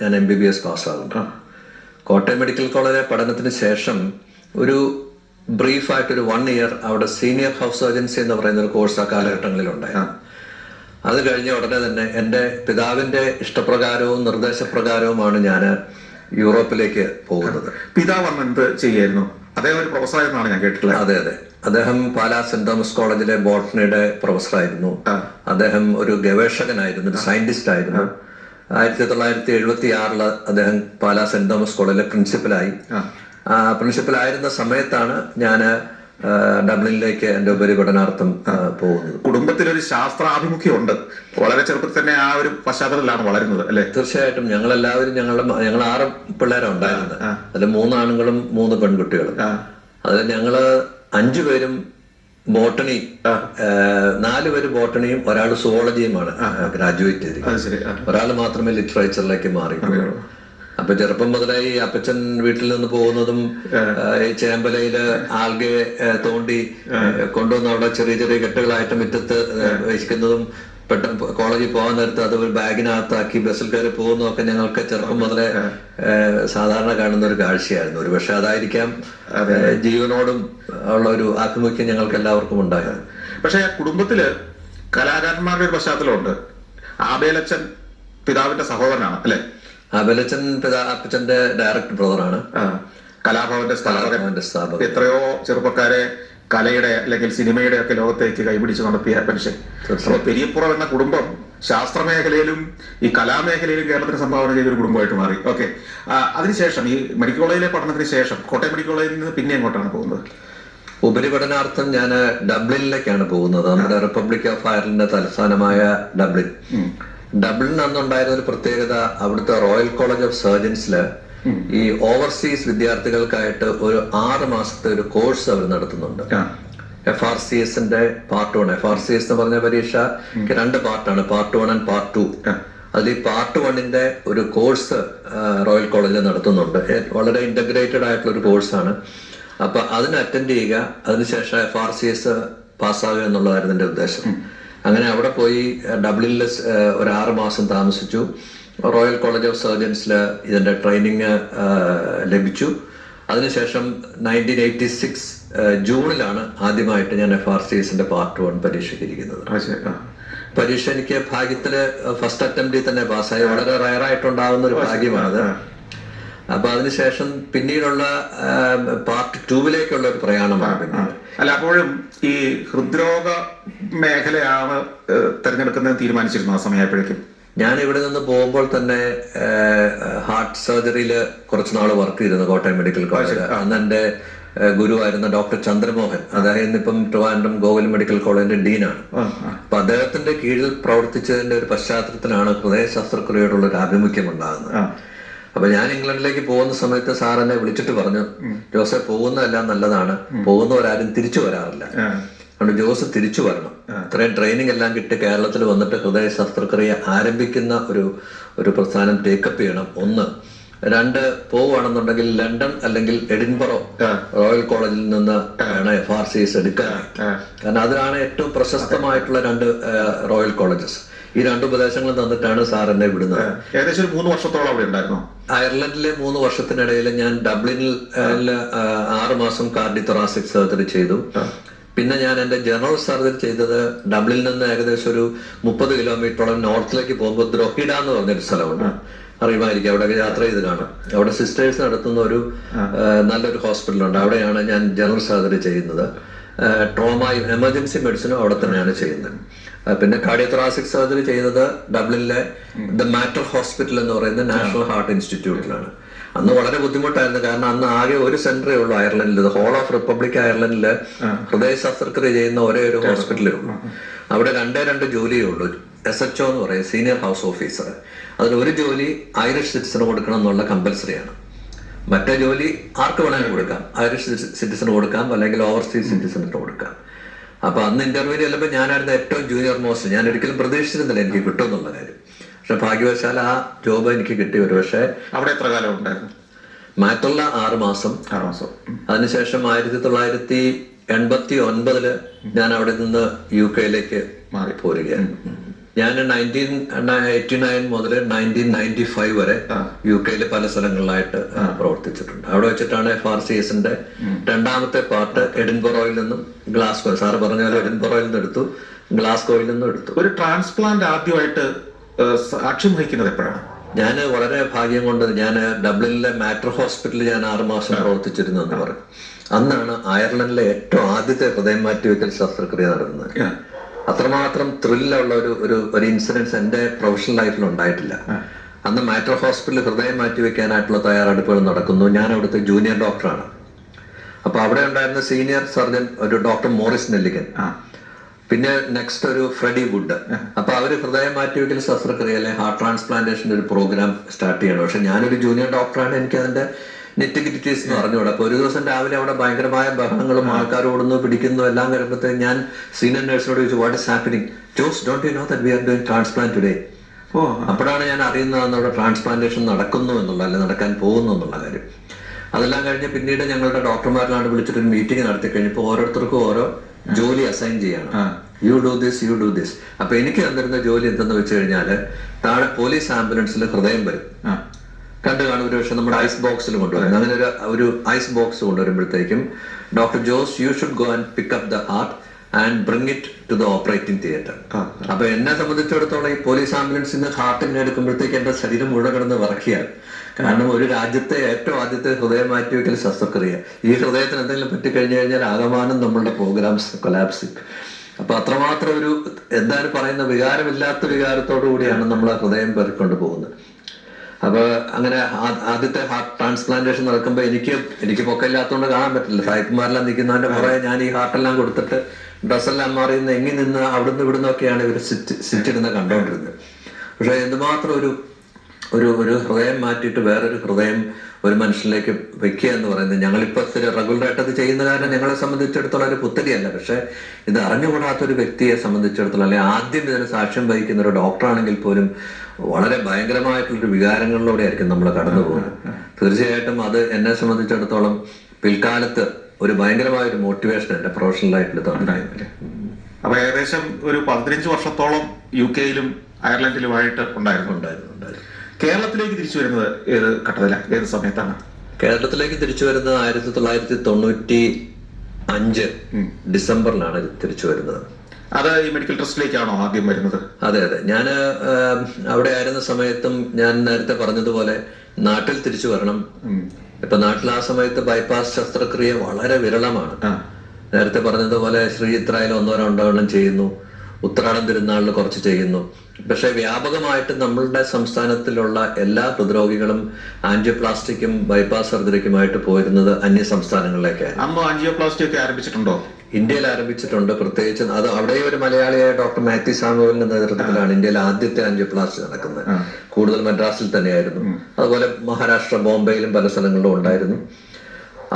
ഞാൻ M B B S പാസ്സാകുന്നത് Kottayam medical കോളേജിലെ പഠനത്തിന് ശേഷം ഒരു ബ്രീഫായിട്ടൊരു വൺ ഇയർ അവിടെ സീനിയർ ഹൗസ് സർജൻസി എന്ന് പറയുന്ന ഒരു കോഴ്സ് ആ കാലഘട്ടങ്ങളിൽ ഉണ്ടായിരുന്നു അത് കഴിഞ്ഞ ഉടനെ തന്നെ എന്റെ പിതാവിന്റെ ഇഷ്ടപ്രകാരവും നിർദ്ദേശപ്രകാരവുമാണ് ഞാൻ യൂറോപ്പിലേക്ക് പോകുന്നത്. പിതാവ് എന്ത് ചെയ്യായിരുന്നു? അദ്ദേഹം ഒരു പ്രൊഫസറായിരുന്നാണ് ഞാൻ കേട്ടിട്ടുള്ളത്. അതെ അതെ. അദ്ദേഹം പാലാ സെന്റ് തോമസ് കോളേജിലെ ബോട്ടണിയുടെ പ്രൊഫസറായിരുന്നു. അദ്ദേഹം ഒരു ഗവേഷകനായിരുന്നു ഒരു സയന്റിസ്റ്റ് ആയിരുന്നു. ആയിരത്തി തൊള്ളായിരത്തി എഴുപത്തി ആറിൽ അദ്ദേഹം പാലാ സെന്റ് തോമസ് കോളേജിലെ പ്രിൻസിപ്പലായി. ആ. പ്രിൻസിപ്പലായിരുന്ന സമയത്താണ് ഞാൻ ഡബ്ലിനിലേക്ക് എന്റെ ഉപരിപഠനാർത്ഥം പോകുന്നത് പോകുന്നത്. കുടുംബത്തിലൊരു ശാസ്ത്രാഭിമുഖ്യമുണ്ട് വളരെ ചെറുപ്പത്തിൽ തന്നെ ആ ഒരു പശ്ചാത്തലത്തിലാണ് വളരുന്നത് അല്ലെ? തീർച്ചയായിട്ടും. ഞങ്ങൾ എല്ലാവരും ഞങ്ങളുടെ ഞങ്ങൾ ആറ് പിള്ളേരാണ് ഉണ്ടായിരുന്നത്. അതിൽ മൂന്നാണുങ്ങളും മൂന്ന് പെൺകുട്ടികളും. അതിൽ ഞങ്ങൾ അഞ്ചു പേരും ബോട്ടണി നാല് പേര് ബോട്ടണിയും ഒരാൾ സുവോളജിയുമാണ്. ഗ്രാജുവേറ്റ് ചെയ്തിരിക്കുന്നത്. അത് ഒരാൾ മാത്രമേ ലിറ്ററേച്ചറിലേക്ക് മാറി അപ്പൊ ചെറുപ്പം മുതലേ ഈ അപ്പച്ചൻ വീട്ടിൽ നിന്ന് പോകുന്നതും ഈ ചേമ്പലയിൽ ആൽഗെ തോണ്ടി കൊണ്ടുവന്ന് അവിടെ ചെറിയ ചെറിയ കെട്ടുകളായിട്ട് മുറ്റത്ത് വഹിക്കുന്നതും പെട്ടെന്ന് കോളേജിൽ പോകാൻ നേരത്ത് അത് ഒരു ബാഗിനകത്താക്കി ബസ്സിൽ കയറി പോകുന്നതൊക്കെ ഞങ്ങൾക്ക് ചെറുപ്പം മുതലേ സാധാരണ കാണുന്ന ഒരു കാഴ്ചയായിരുന്നു. ഒരു പക്ഷെ അതായിരിക്കാം ജീവനോടും ഉള്ള ഒരു ആഭിമുഖ്യം ഞങ്ങൾക്ക് എല്ലാവർക്കും ഉണ്ടായത്. പക്ഷെ കുടുംബത്തിൽ കലാകാരന്മാരുടെ ഒരു പശ്ചാത്തലമുണ്ട്. ആബേലച്ചൻ പിതാവിന്റെ സഹോദരനാണ് അല്ലെ? ആബേലച്ചൻ പിതാ അപ്പച്ചന്റെ ഡയറക്ടർ ബ്രദറാണ്. കലാഭവന്റെ സ്ഥാപകന്റെ സ്ഥാപകൻ. എത്രയോ ചെറുപ്പക്കാരെ കലയുടെ അല്ലെങ്കിൽ സിനിമയുടെ ഒക്കെ ലോകത്തേക്ക് കൈപിടിച്ച് നടത്തിയ മനുഷ്യൻ. അപ്പൊ പെരിയപ്പുറം എന്ന കുടുംബം ശാസ്ത്രമേഖലയിലും ഈ കലാമേഖലയിലും കേരളത്തിന് സംഭാവന ചെയ്തൊരു കുടുംബമായിട്ട് മാറി. ഓക്കെ. അതിനുശേഷം ഈ മെഡിക്കൽ കോളേജിലെ പഠനത്തിന് ശേഷം കോട്ടയം മെഡിക്കൽ കോളേജിൽ നിന്ന് പിന്നെ എങ്ങോട്ടാണ് പോകുന്നത്? ഉപരിപഠനാർത്ഥം ഞാൻ ഡബ്ലിനിലേക്കാണ് പോകുന്നത്. നമ്മുടെ റിപ്പബ്ലിക് ഓഫ് അയർലൻഡിന്റെ തലസ്ഥാനമായ ഡബ്ലിൻ. ഡബ്ലിൻ അന്നുണ്ടായിരുന്ന ഒരു പ്രത്യേകത അവിടുത്തെ റോയൽ കോളേജ് ഓഫ് സർജൻസിൽ ഈ ഓവർസീസ് വിദ്യാർത്ഥികൾക്കായിട്ട് ഒരു ആറ് മാസത്തെ ഒരു കോഴ്സ് അവർ നടത്തുന്നുണ്ട്. എഫ് ആർ സി എസിന്റെ part one F R C S എന്ന് പറഞ്ഞ പരീക്ഷ രണ്ട് പാർട്ടാണ് part one and part two അതിൽ പാർട്ട് വണ്ണിന്റെ ഒരു കോഴ്സ് റോയൽ കോളേജിൽ നടത്തുന്നുണ്ട്. വളരെ ഇന്റഗ്രേറ്റഡ് ആയിട്ടുള്ള ഒരു കോഴ്സാണ് അപ്പൊ അതിന് അറ്റൻഡ് ചെയ്യുക. അതിനുശേഷം എഫ് ആർ സി എസ് പാസ്സാകുക എന്നുള്ളതായിരുന്നു എന്റെ ഉദ്ദേശം. അങ്ങനെ അവിടെ പോയി ഡബ്ലിനിൽ ഒരു ആറ് മാസം താമസിച്ചു. റോയൽ കോളേജ് ഓഫ് സർജൻസിൽ ഇതിന്റെ ട്രെയിനിങ് ലഭിച്ചു. അതിനുശേഷം നയന്റീൻ എയ്റ്റി സിക്സ് ജൂണിലാണ് ആദ്യമായിട്ട് ഞാൻ എഫ് ആർ സി എസിന്റെ പാർട്ട് വൺ പരീക്ഷയ്ക്ക് ഇരിക്കുന്നത് അത് പരീക്ഷ എനിക്ക് ഭാഗ്യത്തിൽ ഫസ്റ്റ് അറ്റംപ്റ്റിൽ തന്നെ പാസ്സായി. വളരെ റയർ ആയിട്ടുണ്ടാവുന്ന ഒരു ഭാഗ്യമാണത്. അപ്പൊ അതിനുശേഷം പിന്നീടുള്ള പാർട്ട് ടൂവിലേക്കുള്ള ഒരു പ്രയാണമാണ്. അല്ല അപ്പോഴും ഈ ഹൃദ്രോഗ മേഖലയാണ് തിരഞ്ഞെടുക്കുന്നത് തെരഞ്ഞെടുക്കുന്നത് തീരുമാനിച്ചിരുന്നു ആ സമയപ്പോഴേക്കും ഞാൻ ഇവിടെ നിന്ന് പോകുമ്പോൾ തന്നെ ഹാർട്ട് സർജറിയിൽ കുറച്ച് നാൾ വർക്ക് ചെയ്തിരുന്നു കോട്ടയം മെഡിക്കൽ കോളേജിൽ അന്ന് എന്റെ ഗുരുവായിരുന്ന ഡോക്ടർ ചന്ദ്രമോഹൻ അദ്ദേഹം ഇന്നിപ്പം ട്രിവാൻഡ്രം ഗോകുലം മെഡിക്കൽ കോളേജിന്റെ ഡീനാണ്. അപ്പൊ അദ്ദേഹത്തിന്റെ കീഴിൽ പ്രവർത്തിച്ചതിന്റെ ഒരു പശ്ചാത്തലത്തിലാണ് ഹൃദയ ശസ്ത്രക്രിയയോടുള്ള ഒരു ആഭിമുഖ്യം ഉണ്ടാകുന്നത് അപ്പൊ ഞാൻ ഇംഗ്ലണ്ടിലേക്ക് പോകുന്ന സമയത്ത് സാർ എന്നെ വിളിച്ചിട്ട് പറഞ്ഞു ജോസഫ് പോകുന്നതെല്ലാം നല്ലതാണ്. പോകുന്നവരാരും തിരിച്ചു വരാറില്ല. അതുകൊണ്ട് ജോസ് തിരിച്ചു വരണം. ഇത്രയും ട്രെയിനിങ് എല്ലാം കിട്ടി കേരളത്തിൽ വന്നിട്ട് ഹൃദയ ശസ്ത്രക്രിയ ആരംഭിക്കുന്ന ഒരു ഒരു പ്രസ്ഥാനം ടേക്കപ്പ് ചെയ്യണം. ഒന്ന് രണ്ട് പോവുകയാണെന്നുണ്ടെങ്കിൽ ലണ്ടൻ അല്ലെങ്കിൽ എഡിൻബറോ റോയൽ കോളേജിൽ നിന്ന് വേണം എഫ് ആർ സി എസ് എടുക്കാനായിട്ട് കാരണം അതിലാണ് ഏറ്റവും പ്രശസ്തമായിട്ടുള്ള രണ്ട് റോയൽ കോളേജസ്. ഈ രണ്ട് ഉപദേശങ്ങൾ തന്നിട്ടാണ് സാർ എന്നെ വിടുന്നത്. ഏകദേശം ഒരു മൂന്ന് വർഷത്തോളം അവിടെ ഉണ്ടായിരുന്നു? അയർലൻഡിലെ മൂന്ന് വർഷത്തിനിടയിൽ ഞാൻ ഡബ്ലിനിൽ ആറ് മാസം കാർഡിത്തൊറാസിക് സർജറി ചെയ്തു. പിന്നെ ഞാൻ എന്റെ ജനറൽ സർജറി ചെയ്തത് ഡബ്ലിനിൽ നിന്ന് ഏകദേശം ഒരു മുപ്പത് കിലോമീറ്ററോളം നോർത്തിലേക്ക് പോകുമ്പോൾ ദ്രോഹിഡ എന്ന് പറഞ്ഞൊരു സ്ഥലമുണ്ട്. അറിയുമായിരിക്കും. അവിടെ യാത്ര ചെയ്ത് കാണാം അവിടെ സിസ്റ്റേഴ്സ് നടത്തുന്ന ഒരു നല്ലൊരു ഹോസ്പിറ്റലുണ്ട്. അവിടെയാണ് ഞാൻ ജനറൽ സർജറി ചെയ്യുന്നത്. ട്രോമ എമർജൻസി മെഡിസിനും അവിടെ തന്നെയാണ് ചെയ്യുന്നത്. പിന്നെ കാർഡിയോത്രാസിക് സർജറി ചെയ്തത് ഡബ്ലിനിലെ ദ മാറ്റർ ഹോസ്പിറ്റൽ എന്ന് പറയുന്ന നാഷണൽ ഹാർട്ട് ഇൻസ്റ്റിറ്റ്യൂട്ടിലാണ്. അന്ന് വളരെ ബുദ്ധിമുട്ടായിരുന്നു. കാരണം അന്ന് ആകെ ഒരു സെന്ററേ ഉള്ളൂ അയർലൻഡിൽ ഹോൾ ഓഫ് റിപ്പബ്ലിക് അയർലൻഡിൽ ഹൃദയ ശസ്ത്രക്രിയ ചെയ്യുന്ന ഒരേ ഒരു ഹോസ്പിറ്റലേ ഉള്ളൂ. അവിടെ രണ്ടേ രണ്ട് ജോലിയേ ഉള്ളൂ. എസ് എച്ച് എന്ന് പറയും സീനിയർ ഹൗസ് ഓഫീസർ അതിൽ ഒരു ജോലി ഐറിഷ് സിറ്റിസൺ കൊടുക്കണം എന്നുള്ള കമ്പൽസറിയാണ് മറ്റേ ജോലി ആർക്ക് വേണമെങ്കിലും കൊടുക്കാം. ഐറിഷ് സിറ്റിസൺ കൊടുക്കാം അല്ലെങ്കിൽ ഓവർസീസ് സിറ്റിസണിന് കൊടുക്കാം. അപ്പൊ അന്ന് ഇന്റർവ്യൂ ചെല്ലുമ്പോൾ ഞാനായിരുന്നു ഏറ്റവും ജൂനിയർ മോസ്റ്റ് ഞാൻ ഒരിക്കലും പ്രതീക്ഷിച്ചിരുന്നില്ല എനിക്ക് കിട്ടുമെന്നുള്ള കാര്യം. പക്ഷെ ഭാഗ്യവശാൽ ആ ജോബ് എനിക്ക് കിട്ടി ഒരു പക്ഷേ അവിടെ എത്ര കാലം ഉണ്ടായിരുന്നു? മാറ്റുള്ള ആറ് മാസം. ആറ് മാസം. അതിനുശേഷം ആയിരത്തി തൊള്ളായിരത്തി എൺപത്തി ഒൻപതിൽ ഞാൻ അവിടെ നിന്ന് യു കെയിലേക്ക് മാറി. പോരുകയാണ് ഞാൻ നയന്റീൻ എയ്റ്റി നയൻ മുതൽ നയന്റീൻ നയന്റി ഫൈവ് വരെ യു കെയിൽ പല സ്ഥലങ്ങളിലായിട്ട് പ്രവർത്തിച്ചിട്ടുണ്ട്. അവിടെ വെച്ചിട്ടാണ് എഫ് ആർ സി എസിന്റെ രണ്ടാമത്തെ പാർട്ട് എഡിൻബറോയിൽ നിന്നും ഗ്ലാസ്കോ സാറ് പറഞ്ഞ പോലെ എഡിൻബറോയിൽ നിന്ന് എടുത്തു ഗ്ലാസ്കോയിൽ നിന്നും എടുത്തു ഒരു ട്രാൻസ്പ്ലാന്റ് ആദ്യമായിട്ട് സാക്ഷ്യം വഹിക്കുന്നത് എപ്പോഴാണ്? ഞാൻ വളരെ ഭാഗ്യം കൊണ്ട് ഞാൻ ഡബ്ലിനിലെ മാറ്റർ ഹോസ്പിറ്റലിൽ ഞാൻ ആറുമാസം പ്രവർത്തിച്ചിരുന്നു എന്ന് പറയും അന്നാണ് അയർലൻഡിലെ ഏറ്റവും ആദ്യത്തെ ഹൃദയം മാറ്റിവെക്കൽ ശസ്ത്രക്രിയ നടന്നത്. അത്രമാത്രം ത്രില്ലുള്ള ഒരു ഒരു ഒരു ഇൻസിഡൻസ് എന്റെ പ്രൊഫഷണൽ ലൈഫിൽ ഉണ്ടായിട്ടില്ല. അന്ന് മാറ്റർ ഹോസ്പിറ്റലിൽ ഹൃദയം മാറ്റിവെക്കാനായിട്ടുള്ള തയ്യാറെടുപ്പുകൾ നടക്കുന്നു. ഞാൻ അവിടുത്തെ ജൂനിയർ ഡോക്ടറാണ് അപ്പൊ അവിടെ ഉണ്ടായിരുന്ന സീനിയർ സർജൻ ഒരു ഡോക്ടർ മോറിസ് നെല്ലിക്കൻ. പിന്നെ നെക്സ്റ്റ് ഒരു ഫ്രെഡി വുഡ്. അപ്പൊ അവർ ഹൃദയം മാറ്റിവെക്കൽ ശസ്ത്രക്രിയയിലെ ഹാർട്ട് ട്രാൻസ്പ്ലാന്റേഷന്റെ ഒരു പ്രോഗ്രാം സ്റ്റാർട്ട് ചെയ്യണം. പക്ഷെ ഞാനൊരു ജൂനിയർ ഡോക്ടറാണ് എനിക്ക് അതിന്റെ നെറ്റിഗിറ്റിറ്റീസ് എന്ന് പറഞ്ഞുകൂടെ അപ്പൊ ഒരു ദിവസം രാവിലെ അവിടെ ഭയങ്കരമായ ബഹളങ്ങളും ആൾക്കാർ ഓടുന്നു പിടിക്കുന്നു എല്ലാം കഴിയുമ്പോഴത്തേക്ക് ഞാൻ സീനിയർ നഴ്സിനോട് ചോദിച്ചു what is happening Jose don't you know that we are doing transplant today oh. അപ്പോഴാണ് ഞാൻ അറിയുന്നത് അവിടെ ട്രാൻസ്പ്ലാന്റേഷൻ നടക്കുന്നു എന്നുള്ള അല്ലെ നടക്കാൻ പോകുന്നു എന്നുള്ള കാര്യം. അതെല്ലാം കഴിഞ്ഞ് പിന്നീട് ഞങ്ങളുടെ ഡോക്ടർമാരിലാണ് വിളിച്ചിട്ട് ഒരു മീറ്റിംഗ് നടത്തി കഴിഞ്ഞപ്പോൾ ഓരോരുത്തർക്കും ഓരോ ജോലി അസൈൻ ചെയ്യണം. You do this you do this അപ്പൊ എനിക്ക് തന്നിരുന്ന ജോലി എന്തെന്ന് വെച്ച് കഴിഞ്ഞാൽ താഴെ പോലീസ് ആംബുലൻസിൽ ഹൃദയം വരും. കണ്ടു കാണും ഒരു പക്ഷെ നമ്മുടെ ഐസ് ബോക്സിൽ കൊണ്ടുവരും അങ്ങനെ ഒരു ഒരു ice box കൊണ്ടുവരുമ്പോഴത്തേക്കും doctor Jose you should go and pick up the heart and bring it to the operating theatre. അപ്പൊ എന്നെ സംബന്ധിച്ചിടത്തോളം ഈ പോലീസ് ആംബുലൻസിന് ഹാർട്ടിനെ എടുക്കുമ്പോഴത്തേക്ക് എന്റെ ശരീരം മുഴുവൻ കിടന്ന് വിറക്കിയാണ് കാരണം ഒരു രാജ്യത്തെ ഏറ്റവും ആദ്യത്തെ ഹൃദയം മാറ്റിവെക്കൽ ശസ്ത്രക്രിയ. ഈ ഹൃദയത്തിന് എന്തെങ്കിലും പറ്റിക്കഴിഞ്ഞു കഴിഞ്ഞാൽ ആകമാനം നമ്മളുടെ പ്രോഗ്രാംസ് കൊലാപ്സ് അപ്പൊ അത്രമാത്രം ഒരു എന്താണ് പറയുന്ന വികാരമില്ലാത്ത വികാരത്തോടു കൂടിയാണ് നമ്മൾ ആ ഹൃദയം പെറിക്കൊണ്ട് പോകുന്നത്. അപ്പൊ അങ്ങനെ ആദ്യത്തെ ഹാർട്ട് ട്രാൻസ്പ്ലാന്റേഷൻ നടക്കുമ്പോൾ എനിക്ക് എനിക്ക് പൊക്കമില്ലാത്തതുകൊണ്ട് കാണാൻ പറ്റില്ല. സായിക്കുമാരെല്ലാം നിൽക്കുന്നതിന്റെ പുറകെ ഞാൻ ഈ ഹാർട്ടെല്ലാം കൊടുത്തിട്ട് ഡ്രസ്സെല്ലാം നിന്ന് എങ്ങി നിന്ന് അവിടുന്ന് ഇവിടുന്ന് ഒക്കെയാണ് ഇവർ സിറ്റ് സിറ്റിരുന്ന് കണ്ടുകൊണ്ടിരുന്നത് പക്ഷെ എന്തുമാത്രം ഒരു ഒരു ഒരു ഹൃദയം മാറ്റിയിട്ട് വേറൊരു ഹൃദയം ഒരു മനുഷ്യനിലേക്ക് വെക്കുക എന്ന് പറയുന്നത് ഞങ്ങളിപ്പോൾ റെഗുലർ ആയിട്ട് അത് ചെയ്യുന്ന കാരണം ഞങ്ങളെ സംബന്ധിച്ചിടത്തോളം ഒരു പുത്തരിയല്ല. പക്ഷെ ഇത് അറിഞ്ഞുകൂടാത്ത ഒരു വ്യക്തിയെ സംബന്ധിച്ചിടത്തോളം അല്ലെങ്കിൽ ആദ്യം ഇതിന് സാക്ഷ്യം വഹിക്കുന്ന ഒരു ഡോക്ടറാണെങ്കിൽ പോലും വളരെ ഭയങ്കരമായിട്ടുള്ളൊരു വികാരങ്ങളിലൂടെ ആയിരിക്കും നമ്മൾ കടന്നു പോകുന്നത് തീർച്ചയായിട്ടും അത് എന്നെ സംബന്ധിച്ചിടത്തോളം പിൽക്കാലത്ത് ഒരു ഭയങ്കരമായ ഒരു മോട്ടിവേഷൻ എന്റെ പ്രൊഫഷണൽ ലൈഫിൽ തന്നിട്ടുണ്ടായിരുന്നു അപ്പൊ ഏകദേശം ഒരു പതിനഞ്ച് വർഷത്തോളം യു കെയിലും അയർലൻഡിലുമായിട്ട് ഉണ്ടായിരുന്നു. ഉണ്ടായിരുന്നു ഉണ്ടായിരുന്നു. കേരളത്തിലേക്ക് തിരിച്ചു വരുന്നത് ഏത് ഘട്ടത്തിലാണ് ഏത് സമയത്താണ്? കേരളത്തിലേക്ക് തിരിച്ചു വരുന്നത് ആയിരത്തി തൊള്ളായിരത്തി തൊണ്ണൂറ്റി അഞ്ച് ഡിസംബറിലാണ് തിരിച്ചു വരുന്നത്. അത് ഈ മെഡിക്കൽ ട്രസ്റ്റിലേക്കാണോ ആദ്യം വരുന്നത്? അതെ അതെ. ഞാൻ അവിടെ ആയിരുന്ന സമയത്തും ഞാൻ നേരത്തെ പറഞ്ഞതുപോലെ നാട്ടിൽ തിരിച്ചു വരണം. ഇപ്പൊ നാട്ടിൽ ആ സമയത്ത് ബൈപ്പാസ് ശസ്ത്രക്രിയ വളരെ വിരളമാണ്. നേരത്തെ പറഞ്ഞതുപോലെ ശ്രീ ഇത്രായാലും ഒന്നോ രണ്ടോ എണ്ണം ചെയ്യുന്നു. ഉത്രാടം തിരുനാളിൽ കുറച്ച് ചെയ്യുന്നു. പക്ഷെ വ്യാപകമായിട്ട് നമ്മളുടെ സംസ്ഥാനത്തിലുള്ള എല്ലാ ഹൃദ്രോഗികളും ആൻജിയോപ്ലാസ്റ്റിക്കും ബൈപ്പാസ് സർജറിക്കുമായിട്ട് പോയിരുന്നത് അന്യ ആൻജിയോപ്ലാസ്റ്റി ഒക്കെ ആരംഭിച്ചിട്ടുണ്ടോ? ഇന്ത്യയിൽ ആരംഭിച്ചിട്ടുണ്ട്. പ്രത്യേകിച്ച് അത് അവിടെ ഒരു മലയാളിയായ ഡോക്ടർ മാത്യു സാമുവലിന്റെ നേതൃത്വത്തിലാണ് ഇന്ത്യയിൽ ആദ്യത്തെ ആൻജിയോപ്ലാസ്റ്റി നടക്കുന്നത്. കൂടുതൽ മദ്രാസിൽ തന്നെയായിരുന്നു. അതുപോലെ മഹാരാഷ്ട്ര ബോംബെയിലും പല സ്ഥലങ്ങളിലും ഉണ്ടായിരുന്നു.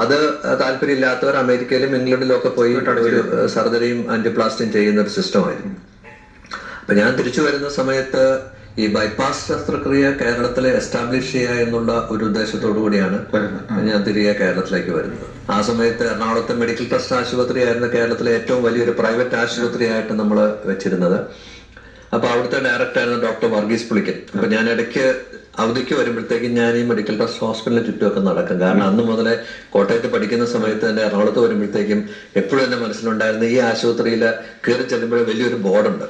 അത് താല്പര്യമില്ലാത്തവർ അമേരിക്കയിലും ഇംഗ്ലണ്ടിലും ഒക്കെ പോയി ഒരു സർജറിയും ആന്റിപ്ലാസ്റ്റിയും ചെയ്യുന്ന ഒരു സിസ്റ്റമായിരുന്നു അപ്പൊ ഞാൻ തിരിച്ചു വരുന്ന സമയത്ത് ഈ ബൈപ്പാസ് ശസ്ത്രക്രിയ കേരളത്തിലെ എസ്റ്റാബ്ലിഷ് ചെയ്യുക എന്നുള്ള ഒരു ഉദ്ദേശത്തോടു കൂടിയാണ് ഞാൻ തിരികെ കേരളത്തിലേക്ക് വരുന്നത്. ആ സമയത്ത് എറണാകുളത്തെ മെഡിക്കൽ ട്രസ്റ്റ് ആശുപത്രി ആയിരുന്നു കേരളത്തിലെ ഏറ്റവും വലിയൊരു പ്രൈവറ്റ് ആശുപത്രിയായിട്ട് നമ്മൾ വെച്ചിരുന്നത്. അപ്പൊ അവിടുത്തെ ഡയറക്ടർ ആയിരുന്നു ഡോക്ടർ വർഗീസ് പുളിക്കൻ. അപ്പൊ ഞാൻ ഇടയ്ക്ക് അവധിക്ക് വരുമ്പോഴത്തേക്കും ഞാൻ ഈ മെഡിക്കൽ ട്രസ്റ്റ് ഹോസ്പിറ്റലിന് ചുറ്റുമൊക്കെ നടക്കും. കാരണം അന്ന് മുതലേ കോട്ടയത്ത് പഠിക്കുന്ന സമയത്ത് തന്നെ എറണാകുളത്ത് വരുമ്പോഴത്തേക്കും എപ്പോഴും എന്റെ മനസ്സിലുണ്ടായിരുന്ന ഈ ആശുപത്രിയിൽ കയറി ചെല്ലുമ്പോഴേ വലിയൊരു ബോർഡുണ്ട്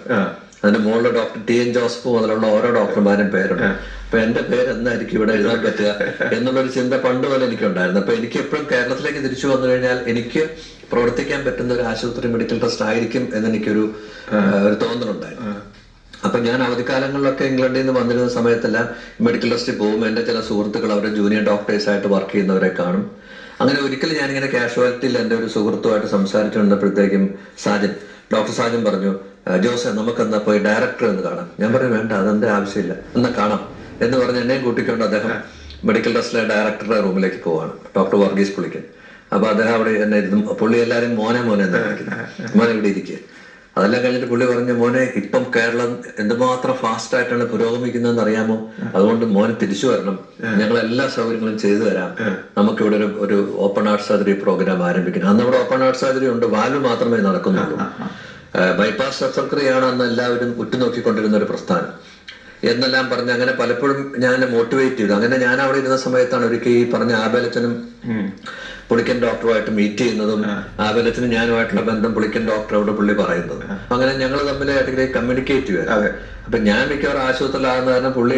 അതിന്റെ മുകളിൽ ഡോക്ടർ ടി. എൻ. ജോസഫ് മുതലുള്ള ഓരോ ഡോക്ടർമാരും പേരുണ്ട്. അപ്പൊ എന്റെ പേര് എന്നായിരിക്കും ഇവിടെ എഴുതാൻ പറ്റുക എന്നുള്ളൊരു ചിന്ത പണ്ട് പോലെ എനിക്കുണ്ടായിരുന്നു. അപ്പൊ എനിക്ക് എപ്പോഴും കേരളത്തിലേക്ക് തിരിച്ചു വന്നു കഴിഞ്ഞാൽ എനിക്ക് പ്രവർത്തിക്കാൻ പറ്റുന്ന ഒരു ആശുപത്രി മെഡിക്കൽ ട്രസ്റ്റ് ആയിരിക്കും എന്ന് എനിക്കൊരു ഒരു തോന്നലുണ്ടായിരുന്നു. അപ്പൊ ഞാൻ അവധിക്കാലങ്ങളിലൊക്കെ ഇംഗ്ലണ്ടിൽ നിന്ന് വന്നിരുന്ന സമയത്തെല്ലാം മെഡിക്കൽ ട്രസ്റ്റിൽ പോകും എന്റെ ചില സുഹൃത്തുക്കൾ അവരുടെ ജൂനിയർ ഡോക്ടേഴ്സ് ആയിട്ട് വർക്ക് ചെയ്യുന്നവരെ കാണും. അങ്ങനെ ഒരിക്കലും ഞാനിങ്ങനെ കാഷ്വാലിറ്റിയിൽ എന്റെ ഒരു സുഹൃത്തുമായിട്ട് സംസാരിച്ചുകൊണ്ടപ്പോഴത്തേക്കും സാജൻ ഡോക്ടർ സാജൻ പറഞ്ഞു ജോസ് നമുക്കെന്നാ പോയി ഡയറക്ടർ എന്ന് കാണാം. ഞാൻ പറഞ്ഞു വേണ്ട അതെന്റെ ആവശ്യമില്ല. എന്നാ കാണാം. എന്ന് പറഞ്ഞ് എന്നെയും കൂട്ടിക്കൊണ്ട് അദ്ദേഹം മെഡിക്കൽ ട്രസ്റ്റിലെ ഡയറക്ടറുടെ റൂമിലേക്ക് പോവാണ്. ഡോക്ടർ വർഗീസ് പുളിക്കൻ. അപ്പൊ അദ്ദേഹം അവിടെ എന്നെ പുള്ളി എല്ലാരും മോനെ മോനെ എന്നാ വിളിക്കുന്നത്. മോനെ ഇവിടെ ഇരിക്കുക അതെല്ലാം കഴിഞ്ഞിട്ട് പുള്ളി പറഞ്ഞു മോനെ ഇപ്പം കേരളം എന്തുമാത്രം ഫാസ്റ്റ് ആയിട്ടാണ് പുരോഗമിക്കുന്നതെന്ന് അറിയാമോ? അതുകൊണ്ട് മോനെ തിരിച്ചു വരണം. ഞങ്ങൾ എല്ലാ സൗകര്യങ്ങളും ചെയ്തു തരാം. നമുക്കിവിടെ ഒരു ഒരു ഓപ്പൺ ആർട്സ് സർജറി പ്രോഗ്രാം ആരംഭിക്കണം. അന്ന് അവിടെ ഓപ്പൺ ആർട്സ് സർജറി ഉണ്ട്. വാൽവ് മാത്രമേ നടക്കുന്നുള്ളൂ. ബൈപ്പാസ് ശസ്ത്രക്രിയയാണ് അന്ന് എല്ലാവരും ഉറ്റുനോക്കിക്കൊണ്ടിരുന്ന ഒരു പ്രസ്ഥാനം. എന്നെല്ലാം പറഞ്ഞ് അങ്ങനെ പലപ്പോഴും ഞാൻ മോട്ടിവേറ്റ് ചെയ്തു. അങ്ങനെ ഞാൻ അവിടെ ഇരുന്ന സമയത്താണ് ഒരിക്കൽ ഈ പറഞ്ഞ ആബേലച്ചനും പുളിക്കൻ ഡോക്ടറുമായിട്ട് മീറ്റ് ചെയ്യുന്നതും ആബേലച്ചനും ഞാനുമായിട്ടുള്ള ബന്ധം പുളിക്കൻ ഡോക്ടറോട് പുള്ളി പറയുന്നത്. അങ്ങനെ ഞങ്ങൾ തമ്മിൽ കമ്മ്യൂണിക്കേറ്റ് ചെയ്യുക അതെ. അപ്പൊ ഞാൻ മിക്കവാറും ആശുപത്രിയിലാകുന്ന കാരണം പുള്ളി